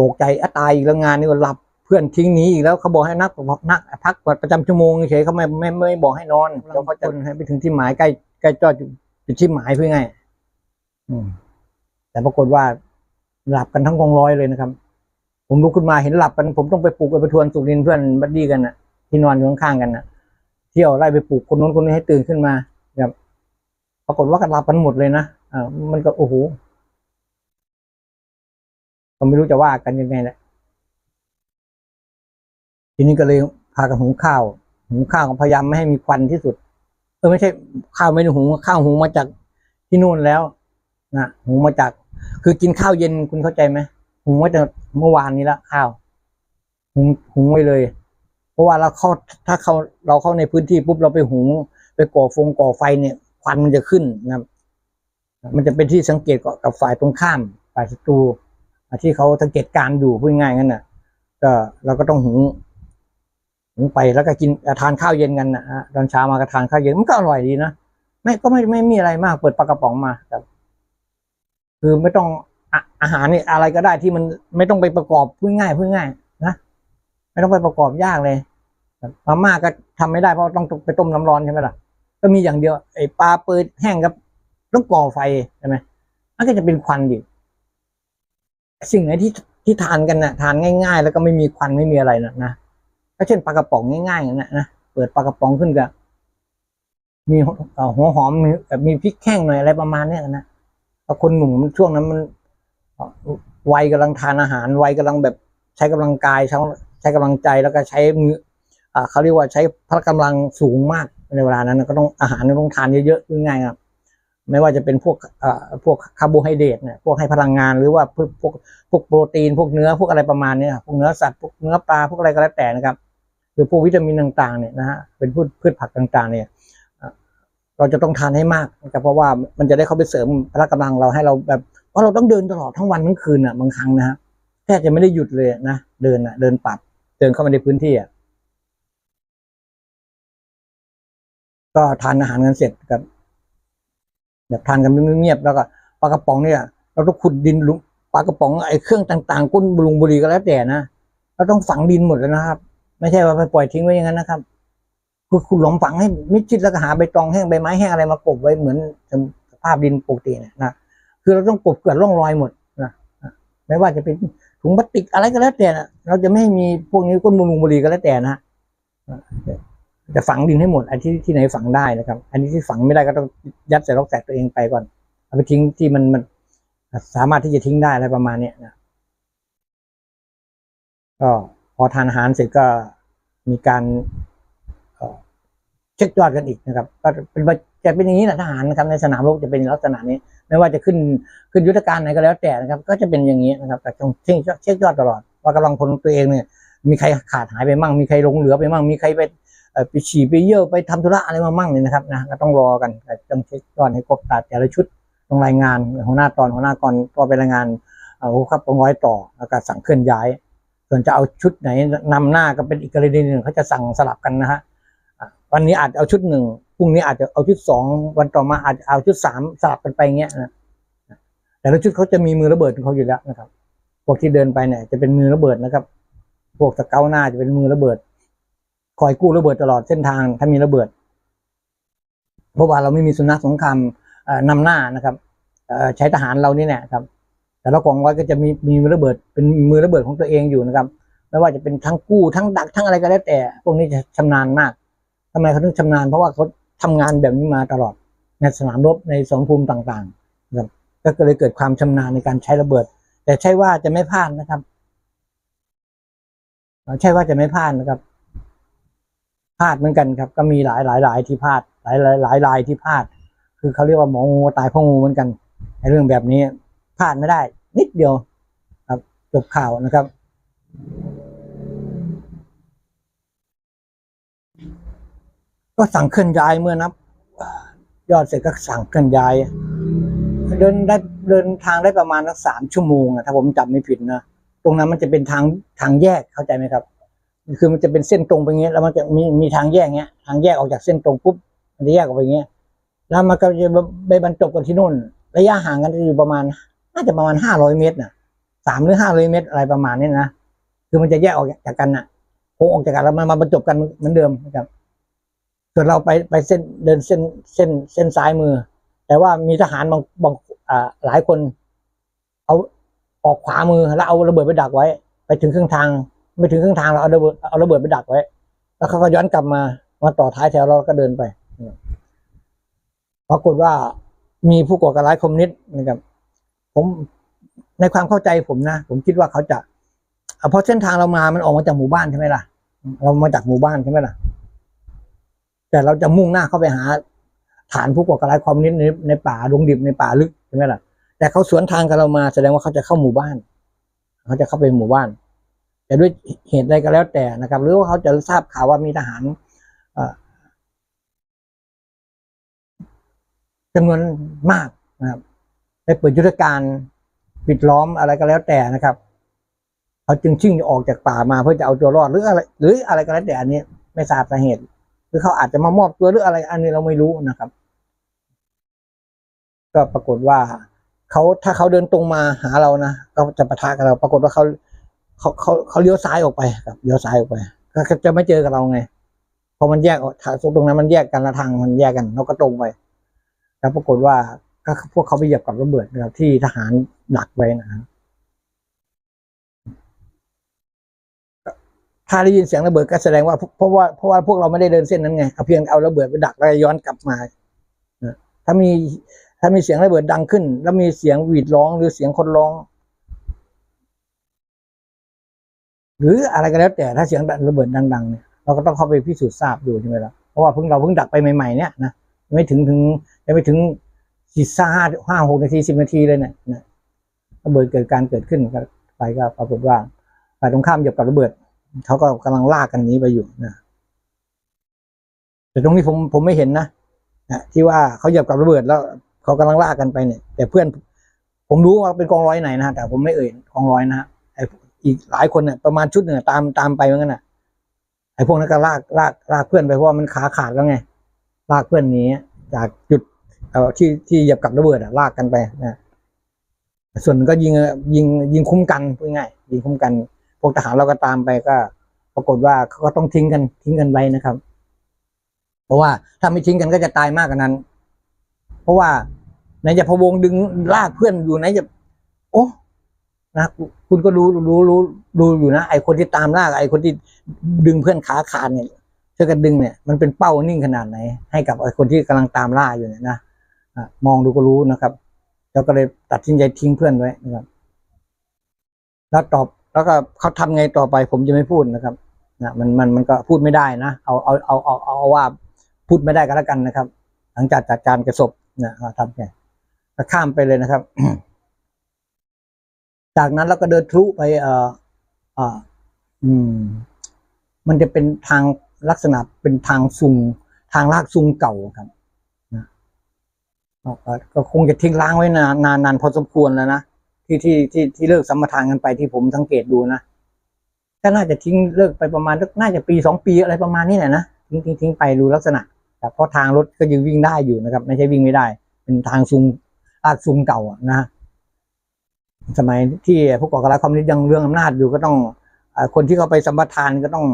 ตกใจอะตายอีกแล้วงานนี่ก็หลับเพื่อนทิ้งหนีอีกแล้วเขาบอกให้นักนักพักประจำชั่วโมงเฉยๆเขาไม่ไม่ไม่บอกให้นอนแล้วเขาจะให้ไปถึงที่หมายใกล้ใกล้จอดจุดที่หมายเพื่อไง อืม แต่ปรากฏว่าหลับกันทั้งกองร้อยเลยนะครับ ผมลุกขึ้นมาเห็นหลับกัน ผมต้องไปปลุกไปประทวนสุรินทร์เพื่อนบัดดี้กันน่ะ ที่นอนอยู่ข้างๆกันน่ะ เที่ยวไล่ไปปลุกคนนู้นคนนี้ให้ตื่นขึ้นมาครับปรากฏว่ากันหลับกันหมดเลยนะอ่ามันก็โอ้โห ผมไม่รู้จะว่ากันยังไงแหละทีนี้ก็เลยพากันหุงข้าวหุงข้าวพยายามไม่ให้มีควันที่สุด เออไม่ใช่ข้าวไม่ได้หุงข้าวหุงมาจากที่นู่นแล้วนะหุงมาจาก คือกินข้าวเย็นคุณเข้าใจไหมหุงไว้แต่เมื่อวานนี้ละข้าวหุงหุงไว้เลย เพราะว่าเราเข้าถ้าเขาเราเข้าในพื้นที่ปุ๊บเราไปหุง ไปก่อฟงก่อไฟเนี่ยควันมันจะขึ้นนะมันจะเป็นที่สังเกตกับฝ่ายตรงข้ามฝ่ายศัตรู ที่เขาสังเกตการอยู่พูดง่ายงั้นน่ะ ก็เราก็ต้องหุงหุงไปแล้วก็กินทานข้าวเย็นกันนะฮะตอนเช้ามาก็ทานข้าวเย็นมันก็อร่อยดีนะไม่ก็ไม่ไม่มีอะไรมากเปิดปลากระป๋องมาครับ คือไม่ต้องออาหารนี่อะไรก็ได้ที่มันไม่ต้องไปประกอบพูดง่ายพูดง่ายนะไม่ต้องไปประกอบยากเลยมาม่าก็ทำไม่ได้เพราะต้องไปต้มน้ำร้อนใช่ไหมล่ะก็มีอย่างเดียวไอ้ปลาเปิดแห้งกับต้องก่อไฟใช่ไหมมันก็จะเป็นควันดิ สิ่งไหนที่ที่ทานกันนะทานง่าย ๆ แล้วก็ไม่มีควันไม่มีอะไรนะนะก็เช่นปลากระป๋องง่ายๆอย่างนั้นนะเปิดปลากระป๋องขึ้นก็มีหัวหอมมีแบบมีพริกแห้งหน่อยอะไรประมาณเนี้ยนะแล้วคนหนุ่มช่วงนั้นมันวัยกำลังทานอาหารวัยกำลังแบบใช้กำลังกายใช้ใช้กำลังใจแล้วก็ใช้มืออ่าเขาเรียกว่าใช้พละกำลังสูงมากในเวลานั้นก็ต้องอาหารต้องทานเยอะๆง่ายๆครับ ไม่ว่าจะเป็นพวกพวกคาร์โบไฮเดรตเนี่ยพวกให้พลังงานหรือว่าพวกพวกพวกโปรตีน พวกเนื้อพวกอะไรประมาณนี้พวกเนื้อสัตว์พวกเนื้อปลาพวกอะไรก็แล้วแต่นะครับคือพวกวิตามินต่างๆเนี่ยนะฮะเป็นพืชพืชผักต่างๆเนี่ยเราจะต้องทานให้มากนะครับเพราะว่ามันจะได้เข้าไปเสริมพละกำลังเราให้เราแบบเพราะเราต้องเดินตลอดทั้งวันทั้งคืนอะบางครั้งนะฮะแทบจะไม่ได้หยุดเลยนะเดินอะเดินปัดเดินเข้ามาในพื้นที่อะก็ทานอาหารกันเสร็จครับ แบบทานกันเงียบๆแล้วก็ปลากระป๋องเนี่ยเราต้องขุดดินลุงปลากระป๋องไอ้เครื่องต่างๆ ก้นบุรุงบุรีก็แล้วแต่นะเราต้องฝังดินหมดเลยนะครับ ไม่ใช่ว่าไปปล่อยทิ้งไว้อย่างนั้นนะครับคือขุดหลุมฝังให้มิดชิดแล้วก็หาใบตองแห้งใบไม้แห้งอะไรมากบไว้เหมือนสภาพดินปกติเนี่ยนะคือเราต้องกบเกลื่อนร่องรอยหมดนะไม่ว่าจะเป็นถุงพลาสติกอะไรก็แล้วแต่นะเราจะไม่ให้มีพวกนี้ก้นบุรุงบุรีก็แล้วแต่นะ จะฝังดินให้หมดอันที่ที่ไหนฝังได้นะครับ อันนี้ที่ฝังไม่ได้ก็ต้องยัดใส่ล็อกแตกตัวเองไปก่อน เอาไปทิ้งที่มันมันสามารถที่จะทิ้งได้อะไรประมาณเนี้ยนะก็พอทานอาหารเสร็จก็มีการเช็คยอดกันอีกนะครับ ก็เป็นจะเป็นอย่างนี้แหละทหารนะครับในสนามรบจะเป็นลักษณะนี้ ไม่ว่าจะขึ้นขึ้นยุทธการไหนก็แล้วแต่นะครับ ก็จะเป็นอย่างนี้นะครับ แต่ต้องเช็คเช็คยอดตลอด ว่ากำลังพลตัวเองเนี่ยมีใครขาดหายไปมั่งมีใครลงเหลือไปมั่งมีใครไป ไปฉี่ไปเยี่ยวไปทำธุระอะไรมามั่งเนี่ยนะครับนะก็ต้องรอกันแต่ต้องเช็คก่อนให้ครบตัดแต่ละชุดต้องรายงานหัวหน้าตอนหัวหน้ากรก็ไปรายงานเอ่อครับต้องร้อยต่อแล้วก็สั่งเคลื่อนย้าย ส่วนจะเอาชุดไหนนำหน้าก็เป็นอีกกรณีหนึ่งเขาจะสั่งสลับกันนะฮะวันนี้อาจจะเอาชุดหนึ่งพรุ่งนี้อาจจะเอาชุดสองวันต่อมาอาจจะเอาชุดสามสลับกันไปเงี้ยนะแต่ละชุดเขาจะมีมือระเบิดของเขาอยู่แล้วนะครับ พวกที่เดินไปเนี่ยจะเป็นมือระเบิดนะครับ พวกสเกาหน้าจะเป็นมือระเบิด คอยกู้ระเบิดตลอดเส้นทางถ้ามีระเบิด เพราะว่าเราไม่มีสุนัขสงครามเอ่อนำหน้านะครับใช้ทหารเรานี่แหละครับ แต่ละกองร้อยก็จะมีมีระเบิดเป็นมือระเบิดของตัวเองอยู่นะครับ ไม่ว่าจะเป็นทั้งกู้ทั้งดักทั้งอะไรก็แล้วแต่ พวกนี้จะชำนาญมากทำไมเขาถึงชำนาญ เพราะว่าเขาทำงานแบบนี้มาตลอดในสนามรบในสองภูมิต่างๆนะครับก็เลยเกิดความชำนาญในการใช้ระเบิด แต่ใช่ว่าจะไม่พลาดนะครับ ใช่ว่าจะไม่พลาดนะครับ พลาดเหมือนกันครับ ก็มีหลายหลายหลายที่พลาด หลายหลายหลายรายที่พลาด คือเขาเรียกว่าหมองูตายเพราะงูเหมือนกันในเรื่องแบบนี้พลาดไม่ได้ นิดเดียว ครับจบข่าวนะครับก็สั่งเคลื่อนย้ายเมื่อนับ ยอดเสร็จก็สั่งเคลื่อนย้าย เดินได้เดินทางได้ประมาณสักสามชั่วโมงอะถ้าผมจำไม่ผิดนะตรงนั้นมันจะเป็นทางทางแยกเข้าใจไหมครับ คือมันจะเป็นเส้นตรงไปเงี้ยแล้วมันจะมีมีทางแยกเงี้ย ทางแยกออกจากเส้นตรงปุ๊บมันจะแยกออกไปเงี้ย แล้วมันก็จะไปบรรจบกันที่นู่น ระยะห่างกันอยู่ประมาณน่าจะประมาณห้าร้อยเมตรนะสามหรือห้าร้อยเมตรอะไรประมาณนี้นะคือมันจะแยกออกจากกันน่ะโค้งออกจากกันแล้วมันมาบรรจบกันเหมือนเดิมนะครับส่วนเราไปไปเส้นเดินเส้นเส้นเส้นซ้ายมือ แต่ว่ามีทหารบางบางอ่าหลายคน เอาออกขวามือแล้วเอาระเบิดไปดักไว้ ไปถึงครึ่งทาง ไม่ถึงครึ่งทางเราเอาระเบิดเอาระเบิดไปดักไว้ แล้วเขาก็ย้อนกลับมามาต่อท้ายแถวเราก็เดินไปปรากฏว่ามีผู้ก่อการร้ายคอมมิวนิสต์นะครับ ผมในความเข้าใจผมนะผมคิดว่าเขาจะเพราะเส้นทางเรามามันออกมาจากหมู่บ้านใช่ไหมล่ะ เรามาจากหมู่บ้านใช่ไหมล่ะ แต่เราจะมุ่งหน้าเข้าไปหา ฐานผู้ก่อการร้ายคอมมิวนิสต์ในในป่าดงดิบในป่าลึกใช่ไหมล่ะ แต่เขาสวนทางกับเรามาแสดงว่าเขาจะเข้าหมู่บ้าน เขาจะเข้าไปหมู่บ้าน แต่ด้วยเหตุใดก็แล้วแต่นะครับ หรือว่าเขาจะทราบข่าวว่ามีทหารจำนวนมากนะครับได้เปิดยุทธการปิดล้อมอะไรก็แล้วแต่นะครับเขาจึงชิ่งออกจากป่ามาเพื่อจะเอาตัวรอดหรืออะไรหรืออะไรก็แล้วแต่อันนี้ ไม่ทราบสาเหตุ หรือเขาอาจจะมามอบตัวหรืออะไร อันนี้เราไม่รู้นะครับ ก็ปรากฏว่าเขาถ้าเขาเดินตรงมาหาเรานะก็จะปะทะกับเรา ปรากฏว่าเขา เขาเขาเขาเลี้ยวซ้ายออกไปครับเลี้ยวซ้ายออกไปก็จะไม่เจอกับเราไงเพราะมันแยกออกทางตรงนั้นมันแยกกันละทางมันแยกกันเราก็ตรงไปแล้วปรากฏว่าก็พวกเขาไปเหยียบกับระเบิดนะครับที่ทหารดักไว้นะครับถ้าได้ยินเสียงระเบิดก็แสดงว่าเพราะว่าเพราะว่าพวกเราไม่ได้เดินเส้นนั้นไงเอาเพียงเอาระเบิดไปดักแล้วย้อนกลับมาถ้ามีถ้ามีเสียงระเบิดดังขึ้น แล้วมีเสียงหวีดร้องหรือเสียงคนร้อง หรืออะไรก็แล้วแต่ถ้าเสียงระเบิดดังๆเนี่ยเราก็ต้องเข้าไปพิสูจน์ทราบดูใช่ไหมล่ะเพราะว่าเพิ่งเราเพิ่งดักไปใหม่ๆเนี่ยนะไม่ถึงถึงยังไม่ถึงสี่ห้าห้าหกนาทีสิบนาทีเลยเนี่ยนะระเบิดเกิดการเกิดขึ้นก็ไปก็ปรากฏว่าฝ่ายตรงข้ามเหยียบกับระเบิดเขาก็กำลังลากกันหนี้ไปอยู่นะแต่ตรงนี้ผมผมไม่เห็นนะนะที่ว่าเขาเหยียบกับระเบิดแล้วเขากำลังลากกันไปเนี่ย แต่เพื่อนผมรู้ว่าเป็นกองร้อยไหนนะแต่ผมไม่เอ่ยกองร้อยนะ อีกหลายคนเนี่ยประมาณชุดหนึ่งอะตามตามไปเหมือนกันน่ะไอ้พวกนั้นก็ลากลากลากเพื่อนไปเพราะว่ามันขาขาดแล้วไง ลากเพื่อนนี้จากจุดที่ที่เหยียบกับระเบิดอะลากกันไปนะส่วนก็ยิงยิงยิงคุ้มกันง่ายยิงคุ้มกัน พวกทหารเราก็ตามไปก็ ปรากฏว่าเขาก็ต้องทิ้งกันทิ้งกันไว้นะครับ เพราะว่าถ้าไม่ทิ้งกันก็จะตายมากกว่านั้น เพราะว่าไหนจะพะวงดึงลากเพื่อนอยู่ไหนจะ โอ้ นะคุณก็รู้รู้รู้รู้อยู่นะไอคนที่ตามลากไอคนที่ดึงเพื่อนขาขาดเนี่ยช่วยกันดึงเนี่ยมันเป็นเป้านิ่งขนาดไหน ให้กับไอคนที่กำลังตามล่าอยู่เนี่ยนะมองดูก็รู้นะครับแล้วก็เลยตัดสินใจทิ้งเพื่อนไว้นะครับ แล้วตอบแล้วก็เขาทำไงต่อไป ผมจะไม่พูดนะครับนะมันมันมันก็พูดไม่ได้นะเอาเอาเอาเอาเอาว่าพูดไม่ได้ก็แล้วกันนะครับ หลังจากจัดการกระสบนะเราทำไงก็ข้ามไปเลยนะครับ จากนั้นเราก็เดินทะลุไปเอ่อเอ่ออืม มันจะเป็นทางลักษณะเป็นทางซุง ทางลากซุงเก่าครับนะก็คงจะทิ้งล้างไว้นานนานนานพอสมควรแล้วนะที่ที่ที่ที่เลิกสัมปทานกันไปที่ผมสังเกตดูนะก็น่าจะทิ้งเลิกไปประมาณน่าจะปีสองปีอะไรประมาณนี้แหละนะทิ้งทิ้งทิ้งไปดูลักษณะแต่เพราะทางรถก็ยังวิ่งได้อยู่นะครับ ไม่ใช่วิ่งไม่ได้ เป็นทางซุงลากซุงเก่านะ สมัยที่ผู้ก่อการร้ายคอมมิวนิสต์ยังเรื่องอำนาจอยู่ก็ต้องคนที่เขาไปสัมปทานก็ต้อง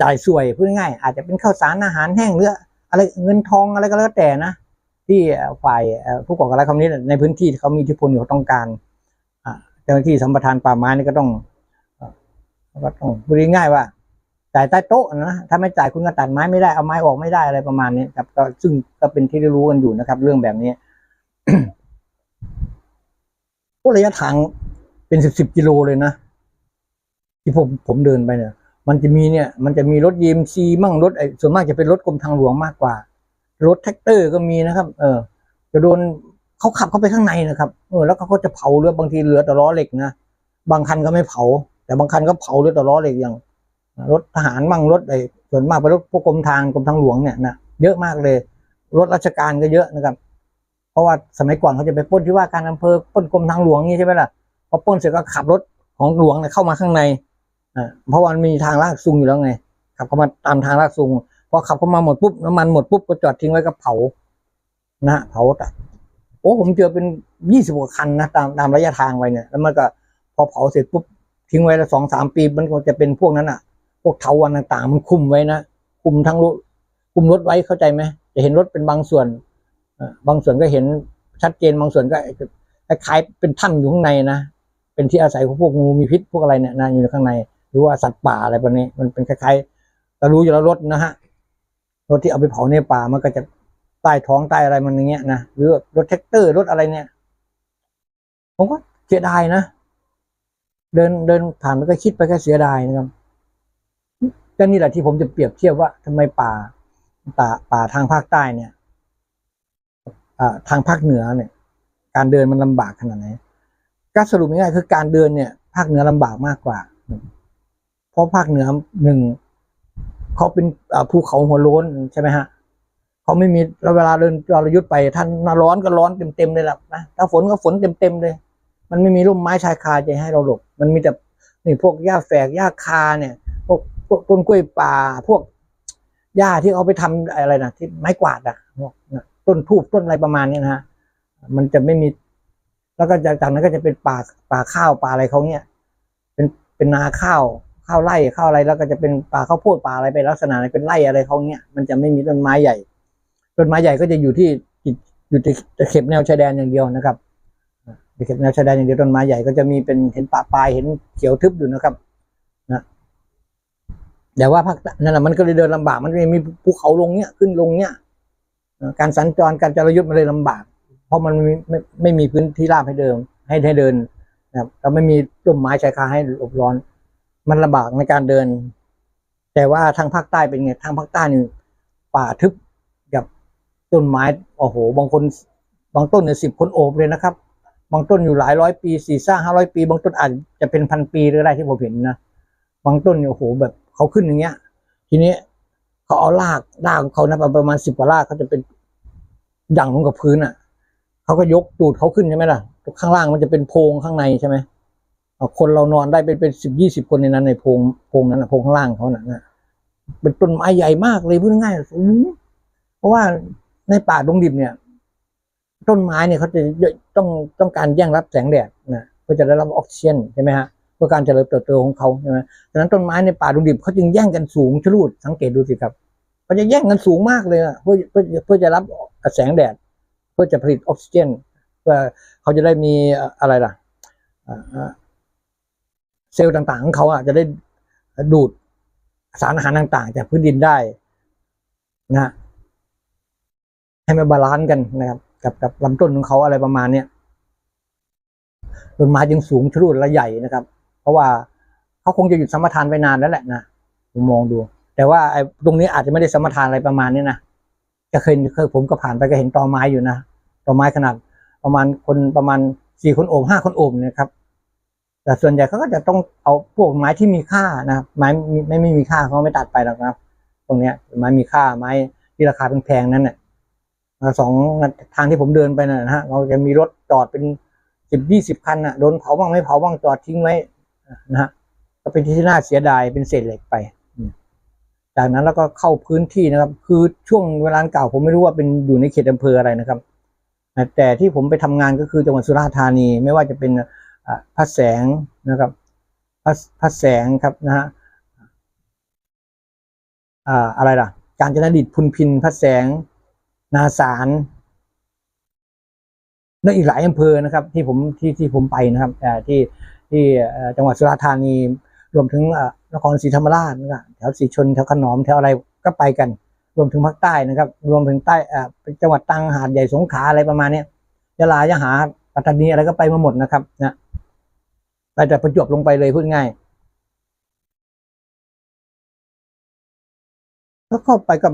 จ่ายสวยพูดง่ายอาจจะเป็นข้าวสารอาหารแห้งหรืออะไรเงินทองอะไรก็แล้วแต่นะที่ฝ่ายผู้ก่อการร้ายคอมมิวนิสต์ในพื้นที่เขามีอิทธิพลอยู่ต้องการเจ้าหน้าที่สัมปทานป่าไม้นี่ก็ต้องก็ต้องพูดง่ายว่าจ่ายใต้โต๊ะนะถ้าไม่จ่ายคุณก็ตัดไม้ไม่ได้เอาไม้ออกไม่ได้อะไรประมาณนี้ครับก็ซึ่งก็เป็นที่ได้รู้กันอยู่นะครับ เรื่องแบบนี้ ระยะทางเป็นสิบสิบกิโลเลยนะ ที่ผมผมเดินไปเนี่ย มันจะมีเนี่ย มันจะมีรถยีมซีมั่งรถไอ้ส่วนมากจะเป็นรถกรมทางหลวงมากกว่า รถแท็กเตอร์ก็มีนะครับ เออ จะโดนเขาขับเข้าไปข้างในนะครับเออแล้วเขาก็จะเผาเรือบางทีเหลือแต่ล้อเหล็กนะบางคันก็ไม่เผา แต่บางคันก็เผาเหลือแต่ล้อเหล็กอย่าง รถทหารมั่งรถไอ้ส่วนมากเป็นรถพวกกรมทางกรมทางหลวงเนี่ยนะเยอะมากเลย รถราชการก็เยอะนะครับ ราะว่าสมัยก่อนเขาจะไปป้นที่ว่าการอำเภอป้นกรมทางหลวงนี่ใช่ไหมล่ะพอป้นเสร็จก็ขับรถของหลวงเนี่ยเข้ามาข้างในอ่าเพราะว่ามันมีทางลากซุงอยู่แล้วไงขับเข้ามาตามทางลากซุงพอขับเข้ามาหมดปุ๊บน้ำมันหมดปุ๊บก็จอดทิ้งไว้ก็เผานะเผาแต่โอ้ผมเจอเป็นยี่สิบกว่าคันนะตามตามระยะทางไปเนี่ยแล้วมันก็พอเผาเสร็จปุ๊บทิ้งไว้ละสองสามปีมันก็จะเป็นพวกนั้นอะ พวกเถาวันต่างๆ มันคุมไว้นะคุมทั้งรถคุมรถไว้เข้าใจไหมจะเห็นรถเป็นบางส่วน บางส่วนก็เห็นชัดเจนบางส่วนก็คล้ายเป็นถ้ำอยู่ข้างในนะเป็นที่อาศัยของพวกงูมีพิษพวกอะไรเนี่ยนะอยู่ในข้างใน หรือว่าสัตว์ป่าอะไรแบบนี้ มันเป็นคล้ายๆเรารู้อยู่แล้วรถนะฮะรถที่เอาไปเผาในป่ามันก็จะใต้ท้องใต้อะไรมันอย่างเงี้ยนะหรือรถแท็กเตอร์รถอะไรเนี่ยผมก็เสียดายนะเดินเดินผ่านมันก็คิดไปแค่เสียดายนะครับก็นี่แหละที่ผมจะเปรียบเทียบว่าทำไมป่าป่าป่าทางภาคใต้เนี่ย ทางภาคเหนือเนี่ย การเดินมันลำบากขนาดไหนก็สรุปง่ายๆคือการเดินเนี่ย ภาคเหนือลำบากมากกว่า เพราะภาคเหนือหนึ่งเขาเป็นภูเขาหัวโล้นใช่ไหมฮะเขาไม่มีแล้วเวลาเดินจรายุทธไปท่านหน้าร้อนก็ร้อนเต็มๆเลยล่ะนะถ้าฝนก็ฝนเต็มๆเลย มันไม่มีร่มไม้ชายคาจะให้เราหลบ มันมีแต่นี่พวกหญ้าแฝกหญ้าคาเนี่ย พวกพวกต้นกล้วยป่าพวกหญ้าที่เอาไปทำอะไรนะที่ไม้กวาดอะพวกนะ ต้นทูบต้นอะไรประมาณเนี้ยนะฮะมันจะไม่มี แล้วก็จากจากนั้นก็จะเป็นป่าป่าข้าวป่าอะไรเขาเนี่ย เป็นเป็นนาข้าวข้าวไร่ข้าวอะไรแล้วก็จะเป็นป่าข้าวโพดป่าอะไรเป็นลักษณะเป็นไร่อะไรเขาเนี่ยมันจะไม่มีต้นไม้ใหญ่ต้นไม้ใหญ่ก็จะอยู่ที่อยู่ที่ตะเข็บแนวชายแดนอย่างเดียวนะครับตะเข็บแนวชายแดนอย่างเดียวต้นไม้ใหญ่ก็จะมีเป็นเห็นป่าปลายเห็นเขียวทึบอยู่นะครับนะแต่ว่าภาคต้นั่นแหละมันก็เลยเดินลำบากมันมีภูเขาลงเนี้ยขึ้นลงเนี้ย การสัญจรการจรยุทธ์มันเลยลำบาก เพราะมันไม่ไม่ไม่มีพื้นที่ราบให้เดินให้ให้เดินนะครับเราไม่มีต้นไม้ชายคาให้หลบร้อน มันลำบากในการเดิน แต่ว่าทางภาคใต้เป็นไงทางภาคใต้นี่ป่าทึบกับต้นไม้โอ้โห บางคนบางต้นเนี่ยสิบคนโอบเลยนะครับ บางต้นอยู่หลายร้อยปีสี่สร้างห้าร้อยปี บางต้นอาจจะเป็นพันปีหรืออะไรที่ผมเห็นนะบางต้นเนี่ยโอ้โหแบบเขาขึ้นอย่างเงี้ย ทีนี้ เขาเอารากรากของเขานะประมาณสิบกว่ารากเขาจะเป็นดั่งลงกับพื้นอะเขาก็ยกตูดเขาขึ้นใช่ไหมล่ะข้างล่างมันจะเป็นโพรงข้างในใช่ไหมคนเรานอนได้เป็นเป็นสิบยี่สิบคนในนั้นในโพรงโพรงนั้นนะโพรงข้างล่างเขาน่ะนะเป็นต้นไม้ใหญ่มากเลยพูดง่ายๆเพราะว่าในป่าดงดิบเนี่ย ต้นไม้เนี่ยเขาจะต้องต้องการแย่งรับแสงแดดนะเพื่อจะได้รับออกซิเจนใช่ไหมฮะ เพื่อการเจริญเติบโตของเขาใช่ไหมดังนั้นต้นไม้ในป่าดงดิบเขาจึงแย่งกันสูงชะลูดสังเกตดูสิครับเขาจะแย่งกันสูงมากเลยอะเพื่อเพื่อเพื่อจะรับแสงแดด เพื่อจะผลิตออกซิเจนเพื่อเขาจะได้มีอะไรล่ะเซลล์ต่างๆของเขาอะจะได้ดูดสารอาหารต่างๆ จากพื้นดินได้นะให้มันบาลานซ์กันนะครับ กับกับลำต้นของเขาอะไรประมาณเนี้ยต้นไม้จึงสูงชะลูดและใหญ่นะครับ ราะว่าเขาคงจะหยุดสมทานไปนานแล้วแหละนะผมมองดู แต่ว่าไอ้ตรงนี้อาจจะไม่ได้สมทานอะไรประมาณนี้นะก็เคยเคยผมก็ผ่านไปก็เห็นตอไม้อยู่นะตอไม้ขนาดประมาณคนประมาณสี่คนโอบห้าคนโอบนะครับ แต่ส่วนใหญ่เขาก็จะต้องเอาพวกไม้ที่มีค่านะไม้ไม่ไม่มีค่าเขาไม่ตัดไปหรอกนะตรงเนี้ยไม้มีค่าไม้ที่ราคาแพงๆนั้นเนี่ยสองทางที่ผมเดินไปนะฮะเราจะมีรถจอดเป็นสิบยี่สิบคันอะโดนเผาบ้างไม่เผาบ้างจอดทิ้งไว้ นะฮะก็เป็นที่น่าเสียดายเป็นเศษเหล็กไปจากนั้นแล้วก็เข้าพื้นที่นะครับ คือช่วงเวลาเก่าผมไม่รู้ว่าเป็นอยู่ในเขตอำเภออะไรนะครับ แต่ที่ผมไปทำงานก็คือจังหวัดสุราษฎร์ธานี ไม่ว่าจะเป็นพระแสงนะครับพระพระแสงครับนะฮะอ่าอะไรล่ะ การจนดิตพุนพินพระแสง นาสารและอีกหลายอำเภอนะครับ ที่ผมที่ที่ผมไปนะครับที่ ที่จังหวัดสุราษฎร์ธานีรวมถึงนครศรีธรรมราชนะครับแถวสีชนแถวขนอมแถวอะไรก็ไปกัน รวมถึงภาคใต้นะครับ รวมถึงใต้จังหวัดตรังหาดใหญ่สงขลาอะไรประมาณนี้ยยะลายะหาปัตตานีอะไรก็ไปมาหมดนะครับนะไปแต่ประจวบลงไปเลยพูดง่ายแล้วเข้าไปกับ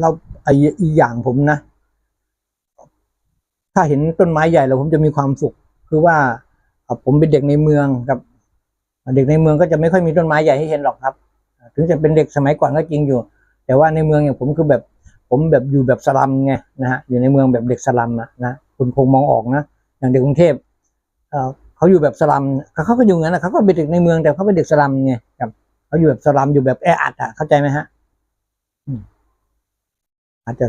เราไอ้อีอย่างผมนะ ถ้าเห็นต้นไม้ใหญ่แล้วผมจะมีความสุข คือว่า ผมเป็นเด็กในเมืองครับ เด็กในเมืองก็จะไม่ค่อยมีต้นไม้ใหญ่ให้เห็นหรอกครับ ถึงจะเป็นเด็กสมัยก่อนก็จริงอยู่ แต่ว่าในเมืองอย่างผมคือแบบผมแบบอยู่แบบสลัมไงนะฮะอยู่ในเมืองแบบเด็กสลัมนะนะคุณคงมองออกนะอย่างเด็กกรุงเทพเขาอยู่แบบสลัมเขาก็อยู่งั้นนะเขาก็เป็นเด็กในเมืองแต่เขาเป็นเด็กสลัมไงครับเขาอยู่แบบสลัมอยู่แบบแออัดอะเข้าใจไหมฮะอาจจะ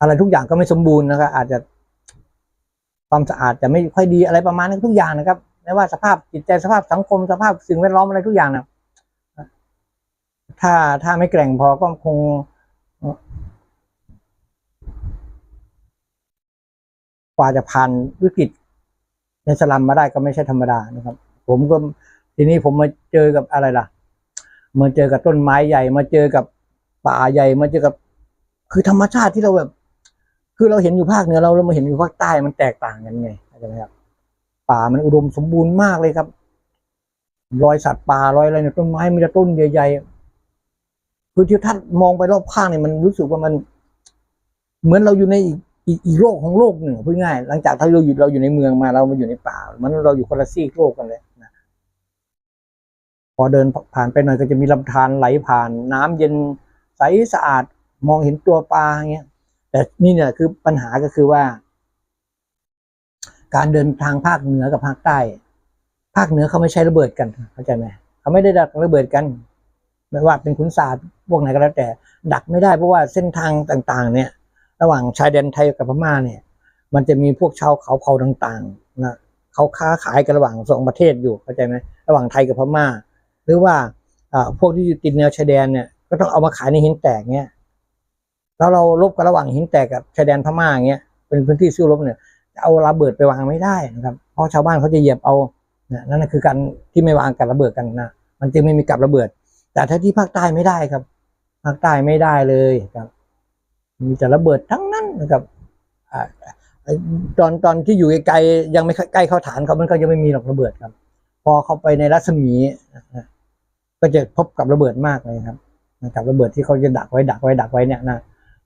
อะไรทุกอย่างก็ไม่สมบูรณ์นะครับอาจจะ ความสะอาดจะไม่ค่อยดีอะไรประมาณนั้นทุกอย่างนะครับไม่ว่าสภาพจิตใจสภาพสังคมสภาพสิ่งแวดล้อมอะไรทุกอย่างนะถ้าถ้าไม่แกร่งพอก็คงกว่าจะผ่านวิกฤตในสลัมมาได้ก็ไม่ใช่ธรรมดานะครับ ผมก็ทีนี้ผมมาเจอกับอะไรล่ะมาเจอกับต้นไม้ใหญ่ มาเจอกับป่าใหญ่ มาเจอกับ คือธรรมชาติที่เราแบบ คือเราเห็นอยู่ภาคเหนือเราเรามาเห็นอยู่ภาคใต้มันแตกต่างกันไงเข้าใจไหมครับ ป่ามันอุดมสมบูรณ์มากเลยครับ รอยสัตว์ป่ารอยอะไรเนี่ยต้นไม้มีแต่ต้นใหญ่ๆคือที่ท่านมองไปรอบข้างเนี่ยมันรู้สึกว่ามัน เหมือนเราอยู่ในอีกอีกโลกของโลกหนึ่งพูดง่ายหลังจากที่เราอยู่เราอยู่ในเมืองมาเรามาอยู่ในป่า มันเราอยู่คนละซีกโลกกันเลยนะพอเดินผ่านไปหน่อยก็จะมีลำธารไหลผ่าน น้ำเย็นใสสะอาดมองเห็นตัวปลาอย่างเงี้ย แต่นี่เนี่ยคือปัญหาก็คือว่า การเดินทางภาคเหนือกับภาคใต้ ภาคเหนือเขาไม่ใช้ระเบิดกันเข้าใจไหมเขาไม่ได้ดักระเบิดกันไม่ว่าเป็นขุนศาสตร์พวกไหนก็แล้วแต่ ดักไม่ได้เพราะว่าเส้นทางต่าง ๆ เนี่ย ระหว่างชายแดนไทยกับพม่าเนี่ย มันจะมีพวกชาวเขาเผ่าต่างๆนะเขาค้าขายกันระหว่างสองประเทศอยู่เข้าใจไหมระหว่างไทยกับพม่า หรือว่าอ่าพวกที่อยู่ติดแนวชายแดนเนี่ยก็ต้องเอามาขายในหินแตกเนี่ย แล้วเราลบกันระหว่างหินแตกกับชายแดนพม่าอย่างเงี้ยเป็นพื้นที่สู้รบเนี่ยจะเอาระเบิดไปวางไม่ได้นะครับ เพราะชาวบ้านเขาจะเหยียบเอานะนั่นคือการที่ไม่วางกับระเบิดกันนะมันจึงไม่มีกับระเบิด แต่ถ้าที่ภาคใต้ไม่ได้ครับ ภาคใต้ไม่ได้เลยครับ มีแต่ระเบิดทั้งนั้นนะครับอ่าตอนตอนที่อยู่ไกลยังไม่ใกล้เข้าฐานเขามันก็ยังไม่มีหรอกระเบิดครับ พอเข้าไปในรัศมีก็จะพบกับระเบิดมากเลยครับกับระเบิดที่เขาจะดักไว้ดักไว้ดักไว้เนี่ยนะ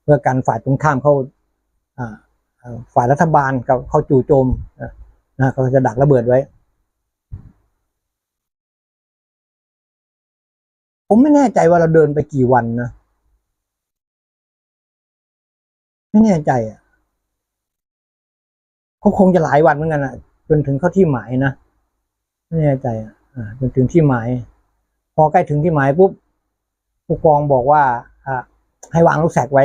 เพื่อการฝ่ายตรงข้ามเขาฝ่ายรัฐบาลกับเขาจู่โจมนะเขาจะดักระเบิดไว้ ผมไม่แน่ใจว่าเราเดินไปกี่วันนะไม่แน่ใจอะเขาคงจะหลายวันเหมือนกันอะ จนถึงเข้าที่หมายนะไม่แน่ใจอะจนถึงที่หมาย พอใกล้ถึงที่หมายปุ๊บผู้กองบอกว่าอ่าให้วางลูกแสกไว้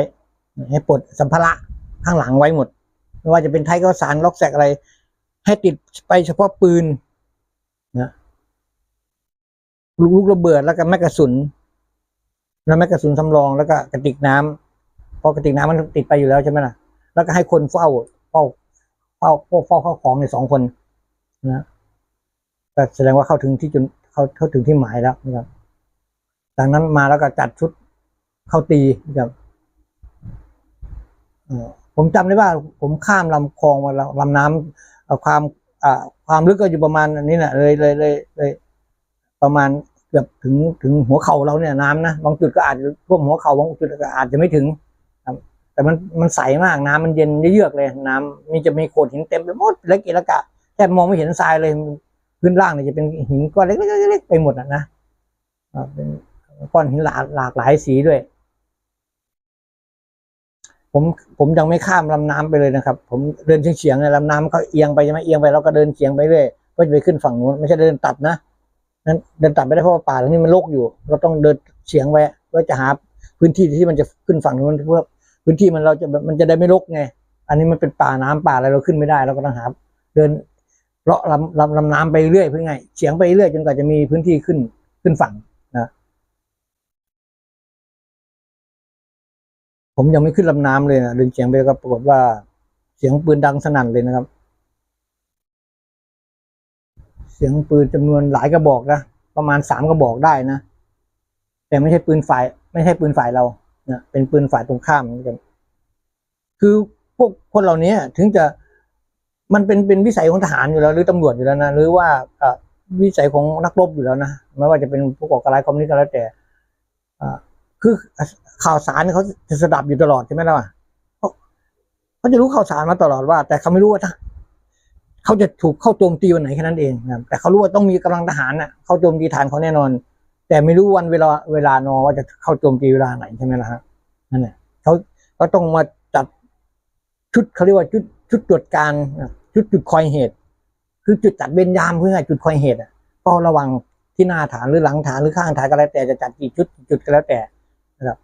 ให้ปลดสัมภาระข้างหลังไว้หมด ไม่ว่าจะเป็นไทยก็สารล็อกแสกอะไร ให้ติดไปเฉพาะปืนนะลูกระเบิดแล้วก็แมกกาสุน แล้วแมกกาสุนสำรองแล้วก็กระติกน้ำพอกระติกน้ำมันติดไปอยู่แล้วใช่ไหมล่ะ แล้วก็ให้คนเฝ้าเฝ้าเฝ้าเฝ้าเฝ้าข้าของในสองคนนะก็แสดงว่าเข้าถึงที่จุดเข้าเข้าถึงที่หมายแล้วนะครับจากนั้นมาแล้วก็จัดชุดเข้าตีนะครับ ผมจำได้ว่าผมข้ามลำคลองมาลำน้ำเอ่อความอความลึกก็อยู่ประมาณนี้แหละเลยเลยเลยเลยประมาณเกือบถึงถึงหัวเข่าเราเนี่ยน้ำนะบางจุดก็อาจจะท่วมหัวเข่าบางจุดก็อาจจะไม่ถึงแต่มันมันใสมากน้ำมันเย็นเยือกเลย น้ำมีจะมีโขดหินเต็มไปหมดเล็กเกละกะแทบมองไม่เห็นทรายเลยพื้นล่างเนี่ยจะเป็นหินก้อนเล็กๆไปหมดอะนะเป็นก้อนหินหลากหลากหลายสีด้วย ผมผมยังไม่ข้ามลำน้ำไปเลยนะครับ ผมเดินเฉียงๆเนี่ยลำน้ำก็เอียงไปใช่ไหมเอียงไปแล้วก็เดินเฉียงไปเรื่อยก็จะไปขึ้นฝั่งนู้นไม่ใช่เดินตัดนะนั้นเดินตัดไม่ได้เพราะว่าป่าตรงนี้มันรกอยู่ เราต้องเดินเฉียงไว้เพื่อจะหาพื้นที่ที่มันจะขึ้นฝั่งนู้นเพื่อพื้นที่มันเราจะมันจะได้ไม่รกไง อันนี้มันเป็นป่าน้ำป่าอะไรเราขึ้นไม่ได้เราก็ต้องหาเดินเลาะลำลำลำน้ำไปเรื่อยเพื่อไงเฉียงไปเรื่อยจนกว่าจะมีพื้นที่ขึ้นขึ้นฝั่งนะ ผมยังไม่ขึ้นลำน้ำเลยนะเดินเฉียงไปก็ปรากฏว่าเสียงปืนดังสนั่นเลยนะครับ เสียงปืนจำนวนหลายกระบอกนะประมาณสามกระบอกได้นะแต่ไม่ใช่ปืนฝ่าย ไม่ใช่ปืนฝ่ายเรานะเป็นปืนฝ่ายตรงข้ามกันคือพวกคนเหล่านี้ถึงจะมันเป็นเป็นวิสัยของทหารอยู่แล้ว หรือตำรวจอยู่แล้วนะหรือว่าวิสัยของนักรบอยู่แล้วนะไม่ว่าจะเป็นผู้ก่อการร้ายคอมมิวนิสต์ก็แล้วแต่อ่า คือข่าวสารเขาจะสดับอยู่ตลอดใช่ไหมล่ะเขาเขาจะรู้ข่าวสารมาตลอดว่า แต่เขาไม่รู้ว่าถ้าเขาจะถูกเข้าโจมตีวันไหนแค่นั้นเองนะแต่เขารู้ว่าต้องมีกำลังทหารน่ะเข้าโจมตีฐานเขาแน่นอน แต่ไม่รู้วันเวลาเวลานอว่าจะเข้าโจมตีเวลาไหนใช่ไหมล่ะฮะนั่นแหละเขาเขาต้องมาจัดชุดเขาเรียกว่าชุดชุดตรวจการชุดจุดคอยเหตุ คือจุดจัดเวรยามเพื่อให้จุดคอยเหตุอะก็ระวังที่หน้าฐานหรือหลังฐานหรือข้างฐานก็แล้วแต่จะจัดกี่ชุดจุดก็แล้วแต่ นะครับ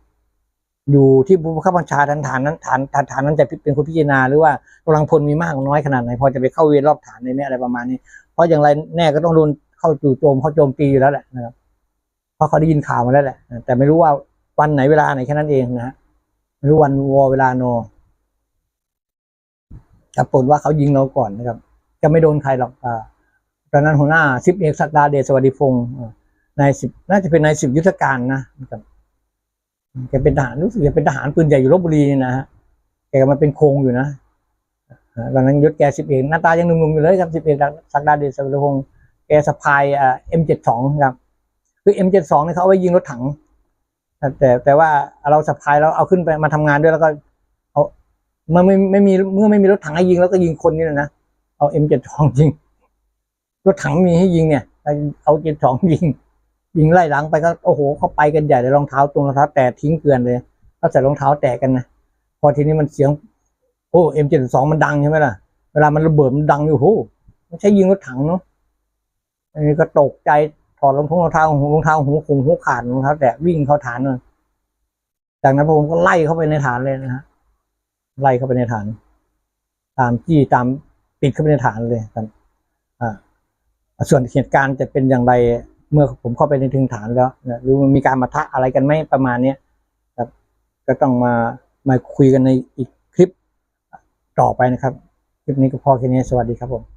อยู่ที่ผู้บังคับบัญชาฐานฐานนั้นฐานฐานฐานนั้นจะเป็นคนพิจารณาหรือว่ากำลังพลมีมากน้อยขนาดไหนพอจะไปเข้าเวรรอบฐานในนี้อะไรประมาณนี้ เพราะอย่างไรแน่ก็ต้องโดนเข้าจู่โจมเข้าโจมตีอยู่แล้วแหละนะครับเพราะเขาได้ยินข่าวมาแล้วแหละ แต่ไม่รู้ว่าวันไหนเวลาไหนแค่นั้นเองนะฮะไม่รู้วันวอเวลาโนแต่ผลว่าเขายิงเราก่อนนะครับ จะไม่โดนใครหรอกอ่าตอนนั้นหัวหน้าสิบเอกศักดาเดชสวัสดิพงศ์นายสิบน่าจะเป็นนายสิบยุทธการนะครับ แกเป็นทหารรู้สึกจะเป็นทหารปืนใหญ่อยู่ลบบุรีนี่นะฮะแกก็มาเป็นโครงอยู่นะตอนนั้นยศแกสิบเอกหน้าตายังหนุ่มๆอยู่เลยครับสิบเอกศักดาเดชสวัสดิพงศ์แกสะพายอ่าเอ็มเจ็ดสองครับคือ M72 เจ็ดสองนี่ยเขาเอาไว้ยิงรถถัง แต่แต่ว่าเราสะพายแล้วเอาขึ้นไปมาทำงานด้วยแล้วก็ เอาเมื่อไม่ไม่มีเมื่อไม่มีรถถังให้ยิงแล้วก็ยิงคนนี่แหละนะเอา M72 ยิงรถถังมีให้ยิงเนี่ยเอา M72 ยิง ยิงไล่หลังไปก็โอ้โหเขาไปกันใหญ่เลยรองเท้าตรงรองเท้าแตะทิ้งเกลือนเลยเขาใส่รองเท้าแตะกันนะพอทีนี้มันเสียงโอ้ M72 มันดังใช่ไหมล่ะเวลามันระเบิดมันดังอยู่โหมันใช้ยิงรถถังเนาะอันนี้ก็ตกใจถอดรองเท้ารองเท้าหูรองเท้าหูคงหูขาดรองเท้าแตะวิ่งเข้าฐานเลยจากนั้นผมก็ไล่เข้าไปในฐานเลยนะฮะไล่เข้าไปในฐาน ตามจี้ตามปิดเข้าไปในฐานเลยครับอ่าส่วนเหตุการณ์จะเป็นอย่างไร เมื่อผมเข้าไปในถึงฐานแล้วนะหรือมันมีการมาทะอะไรกันไหมประมาณเนี้ยครับ ก็ต้องมามาคุยกันในอีกคลิปต่อไปนะครับ คลิปนี้ก็พอแค่นี้สวัสดีครับผม